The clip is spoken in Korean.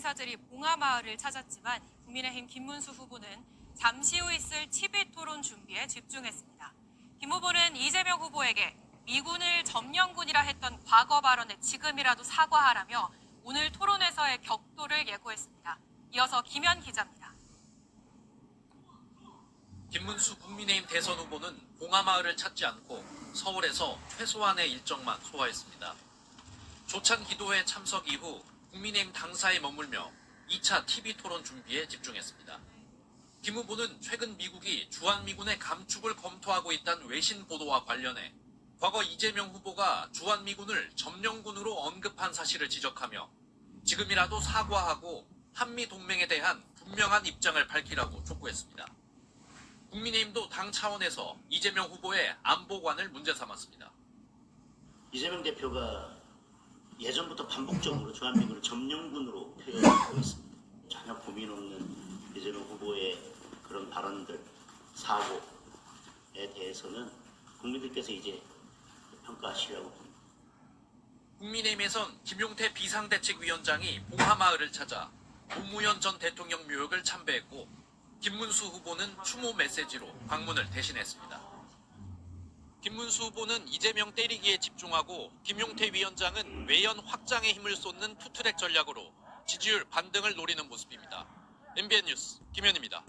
인사들이 봉하마을을 찾았지만 국민의힘 김문수 후보는 잠시 후 있을 TV 토론 준비에 집중했습니다. 김 후보는 이재명 후보에게 미군을 점령군이라 했던 과거 발언에 지금이라도 사과하라며 오늘 토론에서의 격도를 예고했습니다. 이어서 김현 기자입니다. 김문수 국민의힘 대선 후보는 봉하마을을 찾지 않고 서울에서 최소한의 일정만 소화했습니다. 조찬 기도회 참석 이후 국민의힘 당사에 머물며 2차 TV 토론 준비에 집중했습니다. 김 후보는 최근 미국이 주한미군의 감축을 검토하고 있다는 외신 보도와 관련해 과거 이재명 후보가 주한미군을 점령군으로 언급한 사실을 지적하며 지금이라도 사과하고 한미 동맹에 대한 분명한 입장을 밝히라고 촉구했습니다. 국민의힘도 당 차원에서 이재명 후보의 안보관을 문제 삼았습니다. 이재명 대표가 예전부터 반복적으로 주한미군을 점령군으로 표현하고 있습니다. 전혀 고민 없는 이재명 후보의 그런 발언들, 사고에 대해서는 국민들께서 이제 평가하시라고 봅니다. 국민의힘에선 김용태 비상대책위원장이 봉하마을을 찾아 노무현 전 대통령 묘역을 참배했고 김문수 후보는 추모 메시지로 방문을 대신했습니다. 김문수 후보는 이재명 때리기에 집중하고 김용태 위원장은 외연 확장에 힘을 쏟는 투트랙 전략으로 지지율 반등을 노리는 모습입니다. MBN 뉴스 김현입니다.